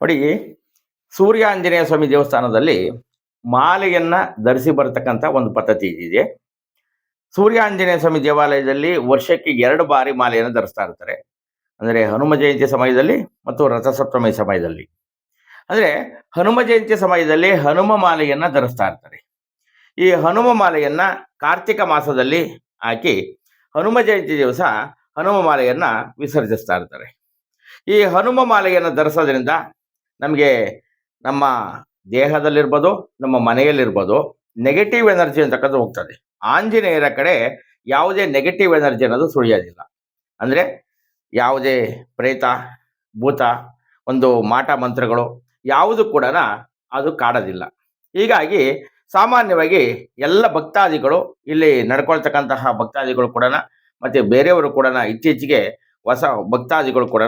ನೋಡಿ, ಸೂರ್ಯಾಂಜನೇಯ ಸ್ವಾಮಿ ದೇವಸ್ಥಾನದಲ್ಲಿ ಮಾಲೆಯನ್ನ ಧರಿಸಿ ಬರತಕ್ಕಂಥ ಒಂದು ಪದ್ಧತಿ ಇದೆ. ಸೂರ್ಯ ಆಂಜನೇಯ ಸ್ವಾಮಿ ದೇವಾಲಯದಲ್ಲಿ ವರ್ಷಕ್ಕೆ ಎರಡು ಬಾರಿ ಮಾಲೆಯನ್ನು ಧರಿಸ್ತಾ ಇರ್ತಾರೆ. ಅಂದರೆ ಹನುಮ ಜಯಂತಿ ಸಮಯದಲ್ಲಿ ಮತ್ತು ರಥಸಪ್ತಮಿ ಸಮಯದಲ್ಲಿ. ಅಂದರೆ ಹನುಮ ಜಯಂತಿ ಸಮಯದಲ್ಲಿ ಹನುಮ ಮಾಲೆಯನ್ನ ಧರಿಸ್ತಾ ಇರ್ತಾರೆ. ಈ ಹನುಮ ಮಾಲೆಯನ್ನ ಕಾರ್ತಿಕ ಮಾಸದಲ್ಲಿ ಹಾಕಿ ಹನುಮ ಜಯಂತಿ ದಿವಸ ಹನುಮ ಮಾಲೆಯನ್ನ ವಿಸರ್ಜಿಸ್ತಾ ಇರ್ತಾರೆ. ಈ ಹನುಮ ಮಾಲೆಯನ್ನು ಧರಿಸೋದ್ರಿಂದ ನಮಗೆ ನಮ್ಮ ದೇಹದಲ್ಲಿರ್ಬೋದು, ನಮ್ಮ ಮನೆಯಲ್ಲಿರ್ಬೋದು ನೆಗೆಟಿವ್ ಎನರ್ಜಿ ಅಂತಕ್ಕಂಥ ಹೋಗ್ತದೆ. ಆಂಜನೇಯರ ಕಡೆ ಯಾವುದೇ ನೆಗೆಟಿವ್ ಎನರ್ಜಿ ಅನ್ನೋದು ಸುಳಿಯೋದಿಲ್ಲ. ಅಂದರೆ ಯಾವುದೇ ಪ್ರೇತ, ಭೂತ, ಒಂದು ಮಾಟ ಮಂತ್ರಗಳು ಯಾವುದು ಕೂಡ ಅದು ಕಾಡೋದಿಲ್ಲ. ಹೀಗಾಗಿ ಸಾಮಾನ್ಯವಾಗಿ ಎಲ್ಲ ಭಕ್ತಾದಿಗಳು ಇಲ್ಲಿ ನಡ್ಕೊಳ್ತಕ್ಕಂತಹ ಭಕ್ತಾದಿಗಳು ಕೂಡ ಮತ್ತು ಬೇರೆಯವರು ಕೂಡ ಇತ್ತೀಚೆಗೆ ಹೊಸ ಭಕ್ತಾದಿಗಳು ಕೂಡ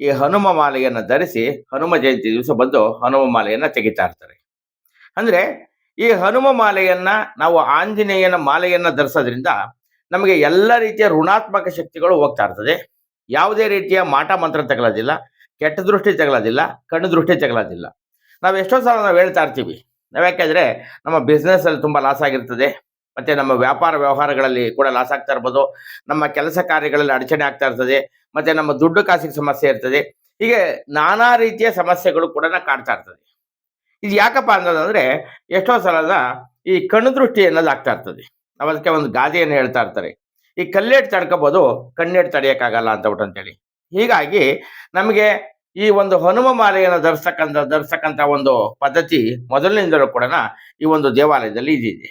ಈ ಹನುಮ ಮಾಲೆಯನ್ನು ಧರಿಸಿ ಹನುಮ ಜಯಂತಿ ದಿವಸ ಬಂದು ಹನುಮ ಮಾಲೆಯನ್ನು ತೆಗಿತಾ ಇರ್ತಾರೆ. ಅಂದ್ರೆ ಈ ಹನುಮ ಮಾಲೆಯನ್ನ ನಾವು ಆಂಜನೇಯನ ಮಾಲೆಯನ್ನ ಧರಿಸೋದ್ರಿಂದ ನಮಗೆ ಎಲ್ಲ ರೀತಿಯ ಋಣಾತ್ಮಕ ಶಕ್ತಿಗಳು ಹೋಗ್ತಾ ಇರ್ತದೆ. ಯಾವುದೇ ರೀತಿಯ ಮಾಟ ಮಂತ್ರ ತಗೊಳ್ಳೋದಿಲ್ಲ ಕೆಟ್ಟ ದೃಷ್ಟಿ ತಗೊಳ್ಳೋದಿಲ್ಲ ಕಣ್ಣು ದೃಷ್ಟಿ ತಗೊಳ್ಳೋದಿಲ್ಲ ನಾವು ಎಷ್ಟೋ ಸಲ ನಾವು ಹೇಳ್ತಾ ಇರ್ತೀವಿ. ನಾವು ಯಾಕೆಂದರೆ ನಮ್ಮ ಬಿಸ್ನೆಸ್ ಅಲ್ಲಿ ತುಂಬಾ ಲಾಸ್ ಆಗಿರ್ತದೆ. ಮತ್ತೆ ನಮ್ಮ ವ್ಯಾಪಾರ ವ್ಯವಹಾರಗಳಲ್ಲಿ ಕೂಡ ಲಾಸ್ ಆಗ್ತಾ ಇರ್ಬೋದು. ನಮ್ಮ ಕೆಲಸ ಕಾರ್ಯಗಳಲ್ಲಿ ಅಡಚಣೆ ಆಗ್ತಾ ಇರ್ತದೆ. ಮತ್ತೆ ನಮ್ಮ ದುಡ್ಡು ಕಾಸಿಗೆ ಸಮಸ್ಯೆ ಇರ್ತದೆ. ಹೀಗೆ ನಾನಾ ರೀತಿಯ ಸಮಸ್ಯೆಗಳು ಕೂಡ ಕಾಡ್ತಾ ಇರ್ತದೆ. ಇದು ಯಾಕಪ್ಪ ಅಂತಂದ್ರೆ ಎಷ್ಟೋ ಸಲದ ಈ ಕಣ್ಣು ದೃಷ್ಟಿ ಅನ್ನೋದು ಆಗ್ತಾ ಇರ್ತದೆ. ನಾವು ಅದಕ್ಕೆ ಒಂದು ಗಾದೆಯನ್ನು ಹೇಳ್ತಾ ಇರ್ತಾರೆ. ಈ ಕಲ್ಲೇಟ್ ತಡ್ಕೋಬಹುದು ಕಣ್ಣೇಟ್ ತಡೆಯೋಕ್ಕಾಗಲ್ಲ ಅಂತ ಬಿಟ್ಟು ಅಂತೇಳಿ. ಹೀಗಾಗಿ ನಮಗೆ ಈ ಒಂದು ಹನುಮ ಮಾಲೆಯನ್ನು ಧರಿಸ್ತಕ್ಕಂಥ ಧರಿಸ್ತಕ್ಕಂಥ ಒಂದು ಪದ್ಧತಿ ಮೊದಲಿನಿಂದಲೂ ಕೂಡ ಈ ಒಂದು ದೇವಾಲಯದಲ್ಲಿ ಇದಿದೆ.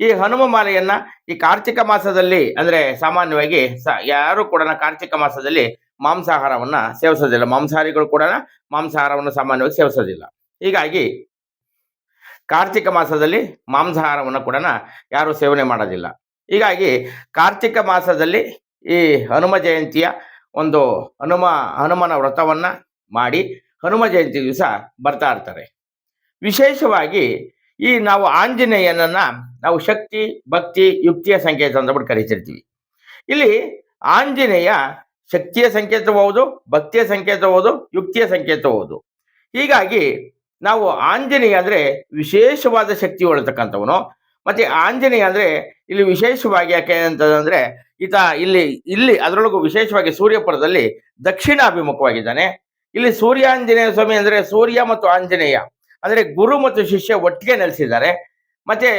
ಈ ಹನುಮ ಮಾಲೆಯನ್ನ ಈ ಕಾರ್ತಿಕ ಮಾಸದಲ್ಲಿ ಅಂದ್ರೆ ಸಾಮಾನ್ಯವಾಗಿ ಯಾರು ಕೂಡ ಕಾರ್ತಿಕ ಮಾಸದಲ್ಲಿ ಮಾಂಸಾಹಾರವನ್ನ ಸೇವಿಸೋದಿಲ್ಲ. ಮಾಂಸಾಹಾರಿಗಳು ಕೂಡ ಮಾಂಸಾಹಾರವನ್ನು ಸಾಮಾನ್ಯವಾಗಿ ಸೇವಿಸೋದಿಲ್ಲ. ಹೀಗಾಗಿ ಕಾರ್ತಿಕ ಮಾಸದಲ್ಲಿ ಮಾಂಸಾಹಾರವನ್ನು ಕೂಡ ಯಾರು ಸೇವನೆ ಮಾಡೋದಿಲ್ಲ. ಹೀಗಾಗಿ ಕಾರ್ತಿಕ ಮಾಸದಲ್ಲಿ ಈ ಹನುಮ ಜಯಂತಿಯ ಒಂದು ಹನುಮ, ಹನುಮನ ವ್ರತವನ್ನ ಮಾಡಿ ಹನುಮ ಜಯಂತಿ ದಿವಸ ಬರ್ತಾ ಇರ್ತಾರೆ. ವಿಶೇಷವಾಗಿ ಈ ನಾವು ಆಂಜನೇಯನನ್ನ ನಾವು ಶಕ್ತಿ, ಭಕ್ತಿ, ಯುಕ್ತಿಯ ಸಂಕೇತ ಅಂತ ಬಿಟ್ಟು ಕರಿತಿರ್ತೀವಿ. ಇಲ್ಲಿ ಆಂಜನೇಯ ಶಕ್ತಿಯ ಸಂಕೇತಬಹುದು ಭಕ್ತಿಯ ಸಂಕೇತಬಹುದು ಯುಕ್ತಿಯ ಸಂಕೇತಬಹುದು ಹೀಗಾಗಿ ನಾವು ಆಂಜನೇಯ ಅಂದ್ರೆ ವಿಶೇಷವಾದ ಶಕ್ತಿ ಹೊಳತಕ್ಕಂಥವನು. ಮತ್ತೆ ಆಂಜನೇಯ ಅಂದ್ರೆ ಇಲ್ಲಿ ವಿಶೇಷವಾಗಿ ಯಾಕೆ ಅಂತಂದ್ರೆ ಈತ ಇಲ್ಲಿ ಇಲ್ಲಿ ಅದರೊಳಗೂ ವಿಶೇಷವಾಗಿ ಸೂರ್ಯಪುರದಲ್ಲಿ ದಕ್ಷಿಣಾಭಿಮುಖವಾಗಿದ್ದಾನೆ. ಇಲ್ಲಿ ಸೂರ್ಯಾಂಜನೇಯ ಸ್ವಾಮಿ ಅಂದ್ರೆ ಸೂರ್ಯ ಮತ್ತು ಆಂಜನೇಯ. ಅಂದ್ರೆ ಗುರು ಮತ್ತು ಶಿಷ್ಯ ಒಟ್ಟಿಗೆ ನೆಲೆಸಿದ್ದಾರೆ. ಮತ್ತೆ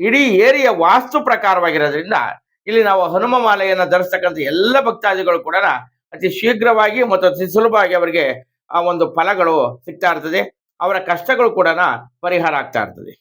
ಇಡೀ ಏರಿಯ ವಾಸ್ತು ಪ್ರಕಾರವಾಗಿರೋದ್ರಿಂದ ಇಲ್ಲಿ ನಾವು ಹನುಮ ಮಾಲೆಯನ್ನು ಧರಿಸ್ತಕ್ಕಂಥ ಎಲ್ಲ ಭಕ್ತಾದಿಗಳು ಕೂಡ ಅತಿ ಶೀಘ್ರವಾಗಿ ಮತ್ತು ಅತಿ ಸುಲಭವಾಗಿ ಅವರಿಗೆ ಆ ಒಂದು ಫಲಗಳು ಸಿಗ್ತಾ ಇರ್ತದೆ. ಅವರ ಕಷ್ಟಗಳು ಕೂಡ ಪರಿಹಾರ ಆಗ್ತಾ ಇರ್ತದೆ.